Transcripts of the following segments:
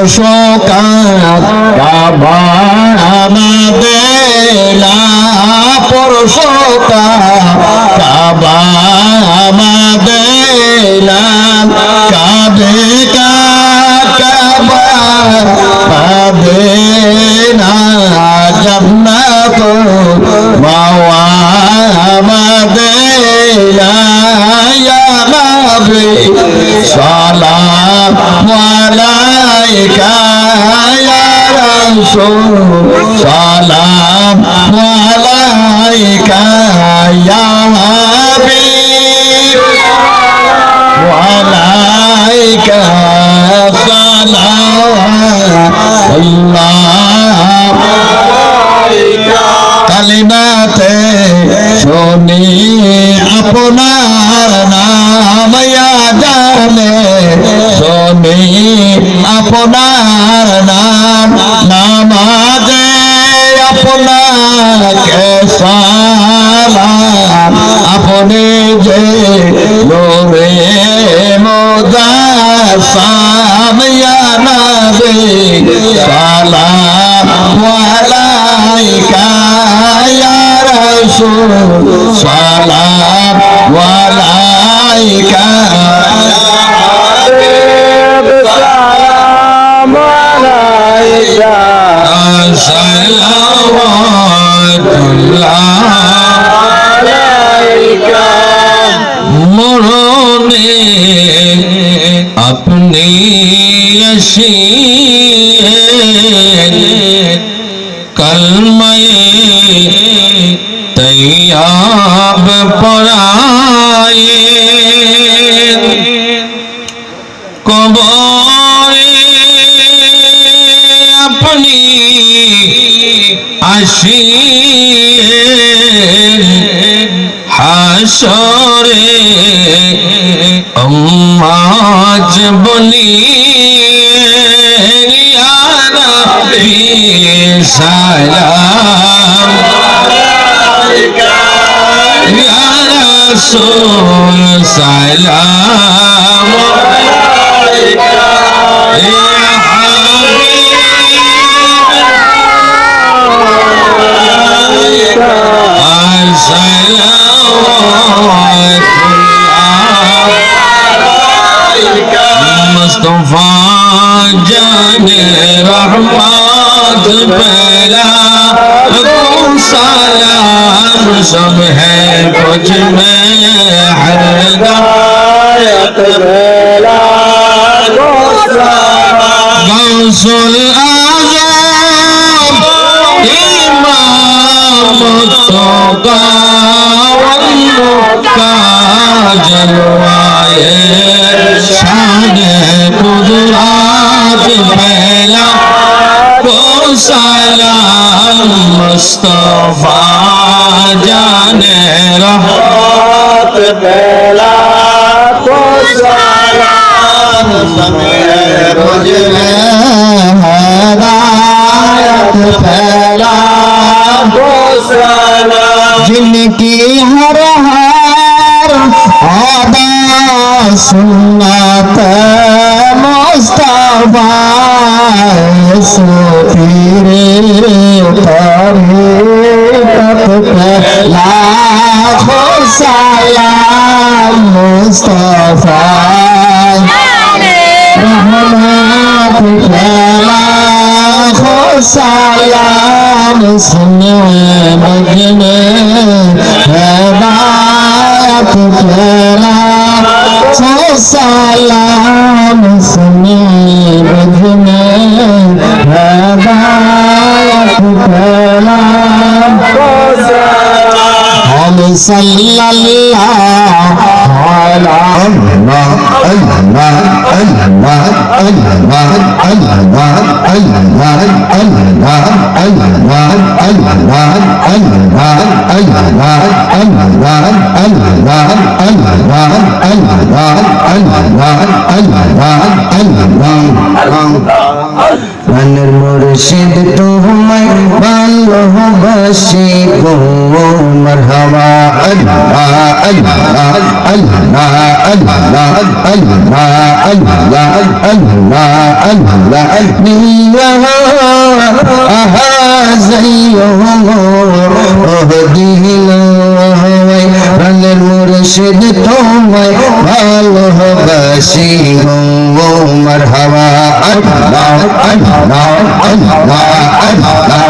পরশকার কাবা আমাদেলা পরশকার কাবা আমাদেলা কাবে কাবা পাবে না জান্নাত মাওয়া আমাদেলা ইয়া নবী সালাম আলাইকা ইয়া রাসূল, সালাম আলাইকা ইয়া হাবিব। ওয়ালাইকা কালিমাতে শুনি আপনার নাম জানে শুনি আপনার নাম, নামাজে আপনাকে সালাম। আপনি যে লোরে মোদা সামিয়া নবী, সালাম আলাইকা ইয়া সালাম আলাইকা মরণে আপনি কলময়ে তৈয়াব পড়ায়ে কবরে আপনি আসিয়ে হাসরে আম্মাজ বলি সালাম। ইয়া রাসূল সালাম। أجماع الهداية بلا غوث الأعظم إمام التقى والمتقى جلواي شان قدرات بلا وسلام مصطفى रोज़ हैर हैरा जिनकी हर हार सुन मोसत Salam, Sunni, صلى الله على الله الله الله الله الله الله الله الله الله الله الله الله الله الله الله الله الله الله نصیب ہو مرحبا. اللہ اللہ اللہ اللہ اللہ اللہ اللہ اللہ اللہ প্রাণের মুর্শিদ তোমায় ভালোবাসি ও মার হাওয়া আল্লাহ আল্লাহ আল্লাহ আল্লাহ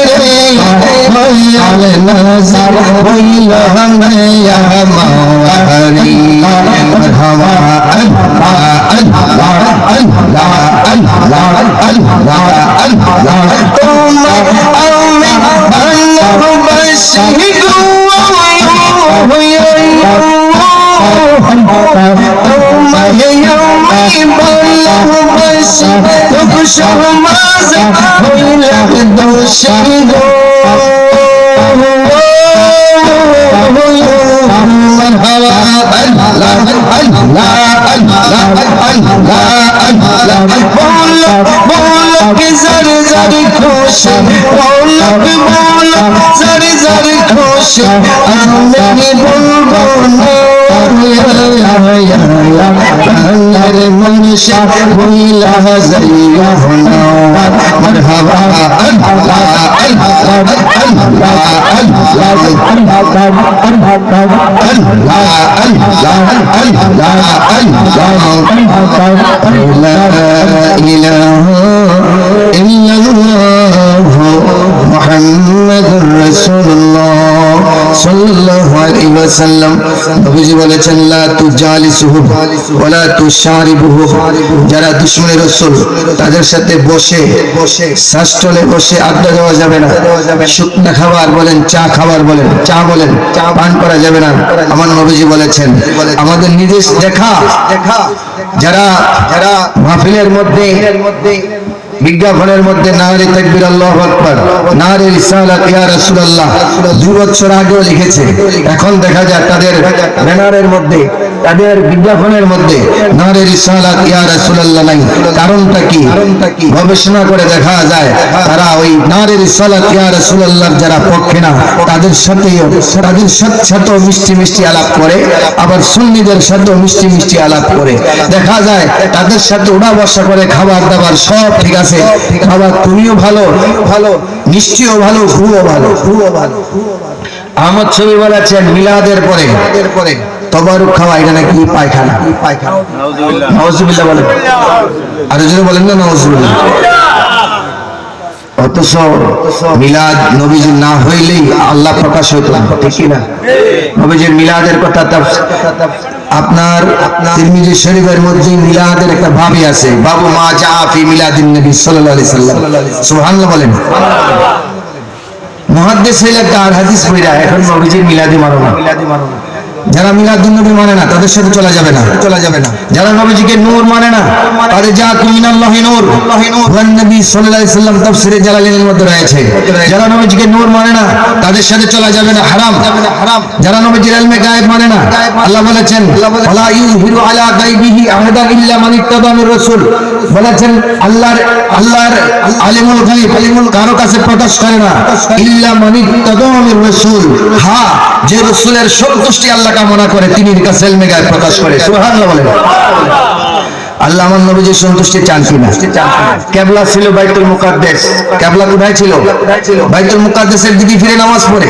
नजर भूल मैया मारी हवा अल्लाह अल्लाह अल्लाह अल्लाह अल्लाह अल्लाह तुम अम्मे बल्लभ बशी दुआ हुई মুর্শিদ তোমায় ভালোবাসি গো আল্লাহ আল্লাহ তোমায় পাইলে মরহবা আল্লাহ আল্লাহ আল্লাহ আল্লাহ আমি বলব মনুষ্য হইলা যাইয়া মরহাবা মোহাম্মদুর রাসূলুল্লাহ সাল্লাল্লাহু আলাইহি ওয়াসাল্লাম নবীজি বলেছেন লা তুজালিসুহু, ওয়ালা তুশারিবুহু। যারা দুশমনের রাসূল, তাদের সাথে বসে বসে শাস্ত্রলে বসে আড্ডা দেওয়া যাবে না। শুকনা খাবার বলেন, চা খাবার বলেন, চা বলেন চা পান করা যাবে না। আমার নবীজি বলেছেন, আমাদের নির্দেশ দেখা। দেখা যারা যারা মাহফিলের মধ্যে মধ্যে বিজ্ঞাপনের মধ্যে নারে তাকবীর, আল্লাহু আকবার। নারে রিসালাত, ইয়া রাসূলুল্লাহ। দুই বছর আগেও লিখেছে। এখন দেখা যায় তাদের ব্যানারের মধ্যে, তাদের বিজ্ঞাপনের মধ্যে নারে রিসালাত, ইয়া রাসূলুল্লাহ নাই। কারণটা কি? গবেষণা করে দেখা যায়, তারা ওই নারে রিসালাত, ইয়া রাসূলুল্লাহর যারা পক্ষে না, তাদের সাথে তাদের সাথে মিষ্টি মিষ্টি আলাপ করে, আবার সুন্নিদের সাথে মিষ্টি মিষ্টি আলাপ করে। দেখা যায়, তাদের সাথে উড়া বসা করে খাবার দাবার সব ঠিক আছে। খাবার তুমিও ভালো ভালো নিশ্চয়ও ভালো খুবও ভালো খুবও ভালো। আহমদ ছবি বলেছেন মিলাদের পরে। পরে তবারুক খাওয়া এটা নাকি পায়খানা? পায়খানা নওয়াজুবিল্লাহ বলেন। আর যদি বলেন না নওয়াজুবিল্লাহ অথচ মিলাদ না হইলেই আল্লাহ প্রকাশ হইত না, ঠিক নবীজির মিলাদের কথা আপনার তিরমিজি শরীফের মধ্যে মিলাদের একটা ভাবি আছে, বাবু মা ফি মিলাদিন নবী সাল্লাম। বলেন। মুহাদ্দিস হইলে তার হাদিস পড়া এখন নবীজির মিলাদি মানো না মিলাদি না। যারা মিলাদুন নবী মানে না, তাদের সাথে চলা যাবে না, চলা যাবে না। যারা নবীজিকে নূর মানে না, তাদের যা কুমিনাল্লাহি নূর। ওয়ান নবী সাল্লাল্লাহু আলাইহি সাল্লাম তাফসিরে জালালাইনের মধ্যে রয়েছে। যারা নবীজিকে নূর মানে না, তাদের সাথে চলা যাবে না, হারাম। হারাম যারা নবীজির ইলমে গায়েব মানে না, আল্লাহ বলেছেন ওয়ালা ইউহিরু আলা গায়বিহি আহাদান ইল্লা মান ইত্তাবা মির রাসূল। বলেছেন, আল্লাহর আল্লাহর আলিমুল গায়ব, আলিমুল কারও কাছে প্রকাশ করে না। ইল্লা মানিক তদমির রসুল। হ্যাঁ যে রাসূলের সন্তুষ্টি আল্লাহ কামনা করে, তিনি কাছে এলমে গায়ব প্রকাশ করে। সুবহানাল্লাহ বলেন। আল্লাহ আমার নবীজির সন্তুষ্টি চান কিনা? কেবলা ছিল বাইতুল মুকাদ্দেস। কেবলা কোথায় ছিল? বাইতুল মুকাদ্দেসের দিকে ফিরে নামাজ পড়ে।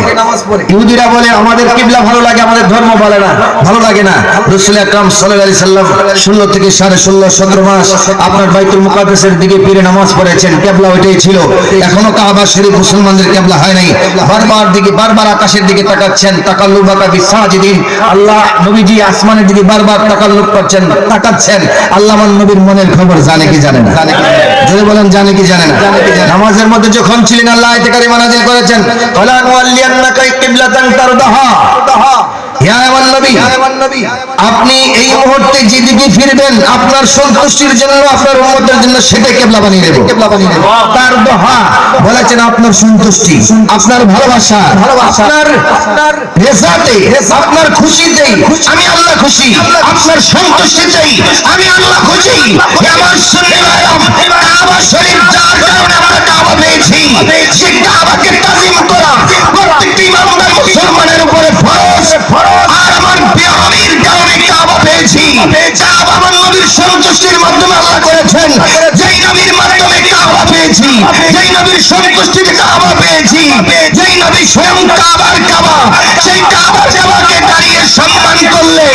ইহুদিরা বলে আমাদের কিবলা ভালো লাগে আমাদের ধর্ম ভালো না ভালো লাগে না। রসুল আকরাম সাল্লাল্লাহু আলাইহি সাল্লাম ষোলো থেকে সাড়ে ষোলো সতেরো মাস আপনার বাইতুল মুকাদ্দেসের দিকে ফিরে নামাজ পড়েছেন। কেবলা ওইটাই ছিল। এখনও কাবা শরীফ মুসলমানদের কেবলা হয় নাই। বারবার দিকে বারবার আকাশের দিকে তাকাচ্ছেন। তাকাল্লু বাকা বিসাজিদিন আল্লাহ নবীজি আসমানের দিকে বারবার তাকাল্লুক করছেন তাকাচ্ছেন। আল্লাহ আমার নবীর মনের খবর জানে কি জানে না? যদি বলেন জানে কি জানে না? নামাজের মধ্যে যখন ছিলেন আল্লাহ আয়াতে কারিমা নাযিল করেছেন। ওয়ালা ওয়াল্লিয়ান্নাকা কিবলাতান তারদাহা। আপনি এই মুহূর্তে যেদিকে ফিরবেন আপনার সন্তুষ্টির জন্য আপনার উম্মতের জন্য সেটাই কেবলা বানিয়ে দেব। কেবলা বানিয়ে দেব। তার দোহা বলেছেন আপনার সন্তুষ্টি আপনার ভালোবাসা আপনার রেজাতে আপনার খুশিতে আমি আল্লাহ খুশি আপনার সন্তুষ্টিতেই আমি আল্লাহ খুশি। আমার কাবা শরীফ যার কারণে আমরা কাবা পেয়েছি। সে কাবাকে তাজিম করা প্রত্যেকটি মুসলমানের উপরে ফরজ। আমার প্রিয় নবীর কারণে কাবা পেয়েছি। কাবা আমার নবীর সন্তুষ্টির মাধ্যমে আল্লাহ করেছেন। যেই নবীর মাধ্যমে কাবা পেয়েছি, যেই নবীর সন্তুষ্টির কাবা পেয়েছি, যেই নবী স্বয়ং কাবার কাবা, সেই কাবা কাবাকে দাঁড়িয়ে সম্মান করলে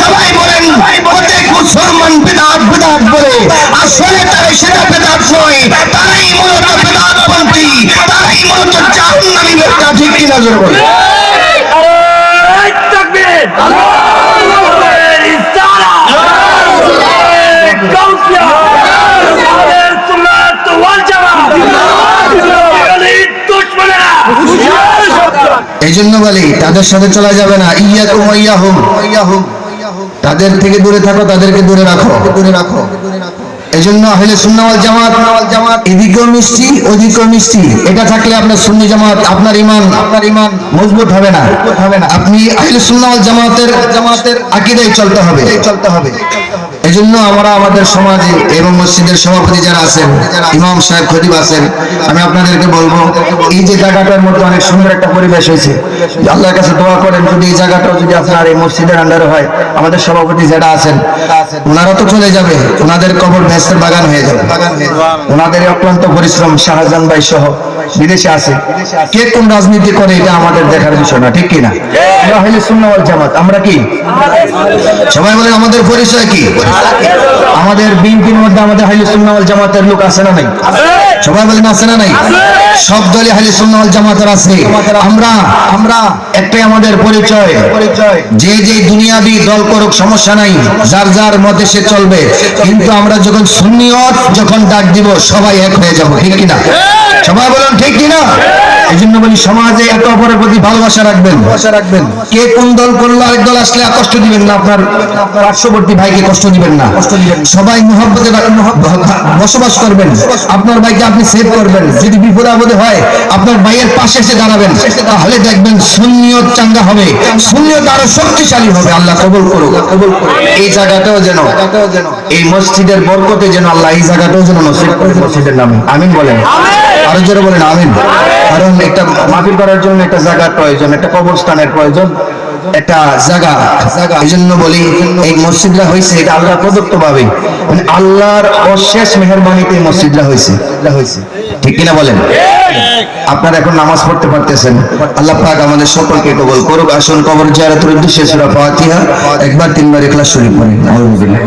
সবাই বলেন, প্রত্যেক মুসলমান বেদাত বেদাত বলে। আসলে তারা সেটা বেদাত নয়, তারাই মূলত বেদাত পন্থী তারাই মূলত জাহান্নামী ব্যক্তি ঠিক কিনা জোর বলে Allah! এই জন্য বলি, তাদের সাথে চলা যাবে না। ইয়া কুম ইয়াহুম ইয়াহুম তাদের থেকে দূরে থাকো, তাদেরকে দূরে রাখো দূরে রাখো। এই জন্য আহলে সুন্নাহ ওয়াল জামাত জামাত এদিকেও মিষ্টি ওদিকেও মিষ্টি। এটা থাকলে আপনার সুন্নি জামাত আপনার ইমান আপনার ইমান মজবুত হবে না। হবে না। আপনি আহলে সুন্নাহ ওয়াল জামাতের জামাতের আকীদায় চলতে হবে। চলতে হবে। এই জন্য আমরা আমাদের সমাজে এবং মসজিদের সভাপতি যারা আছেন ইমাম সাহেব খতিব আছেন আমি আপনাদেরকে বলব এই যে জায়গাটার মধ্যে অনেক সুন্দর একটা পরিবেশ হয়েছে। আল্লাহর কাছে দোয়া করেন যদি এই জায়গাটাও যদি আপনার এই মসজিদের আন্ডারে হয় আমাদের সভাপতি যারা আছেন ওনারা তো চলে যাবে ওনাদের কবর ভেস্তের বাগান হয়ে যাবে ওনাদের অক্লান্ত পরিশ্রম শাহজাহান ভাই সহ বিদেশে আছে। কে কোন রাজনীতি করে এটা আমাদের দেখার বিষয় না, ঠিক কিনা জামাত, আমরা কি? সবাই বলে আমাদের পরিচয় কি? আমাদের বিএনপির মধ্যে আমাদের হাইলে সুন্নাওয়াল জামাতের লোক আছে না নাই? সবাই বলেন আছে না নাই? সব দলে হালি সুন্নাল জামাতের আছে। আমরা আমরা একটাই আমাদের পরিচয়। পরিচয়। যে যে দুনিয়াবি দল করুক সমস্যা নাই। যার যার মতে সে চলবে। কিন্তু আমরা যখন সুন্নিয়ত যখন ডাক দিব সবাই এক হয়ে যাব। ঠিক কিনা? সবাই বলুন ঠিক কিনা? এই জন্য বলি সমাজে একে অপরের প্রতি ভালোবাসা রাখবেন। ভালোবাসা রাখবেন। কে কোন দল করল আরেক দল আসলে কষ্ট দিবেন না আপনার পার্শ্ববর্তী ভাইকে কষ্ট দিবেন না। কষ্ট দিবেন সবাই মহব্বতে বসবাস করবেন। আপনার ভাইকে আপনি সেভ করবেন। যদি বিপদ আপদে হয় আপনার ভাইয়ের পাশে এসে দাঁড়াবেন। তাহলে দেখবেন সুন্নিয়ত চাঙ্গা হবে। সুন্নিয়ত আরও শক্তিশালী হবে। আল্লাহ কবুল করুক। কবুল করুক। এই জায়গাটাও যেন এই মসজিদের বরকতে যেন আল্লাহ এই জায়গাটাও যেন নসিব করে মসজিদের নামে। আমিন বলেন। আরও জোরে বলেন আমিন। কারণ একটা মাফিল করার জন্য একটা জায়গার প্রয়োজন, একটা কবরস্থানের প্রয়োজন, একটা জায়গা জায়গা এই জন্য বলি, এই মসজিদটা হয়েছে এটা আল্লাহর প্রদত্ত ভাবে। মানে আল্লাহর অশেষ মেহরবানিতে এই মসজিদটা হয়েছে হয়েছে ঠিক কিনা বলেন? আপনারা এখন নামাজ পড়তে পারতেছেন। আল্লাহ পাক আমাদের সকলকে কবল করুক। আসুন কবর জিয়ারতের উদ্দেশ্যে সূরা ফাতিহা, একবার তিনবার ইখলাস শরীফ পড়েন আউযুবিল্লাহ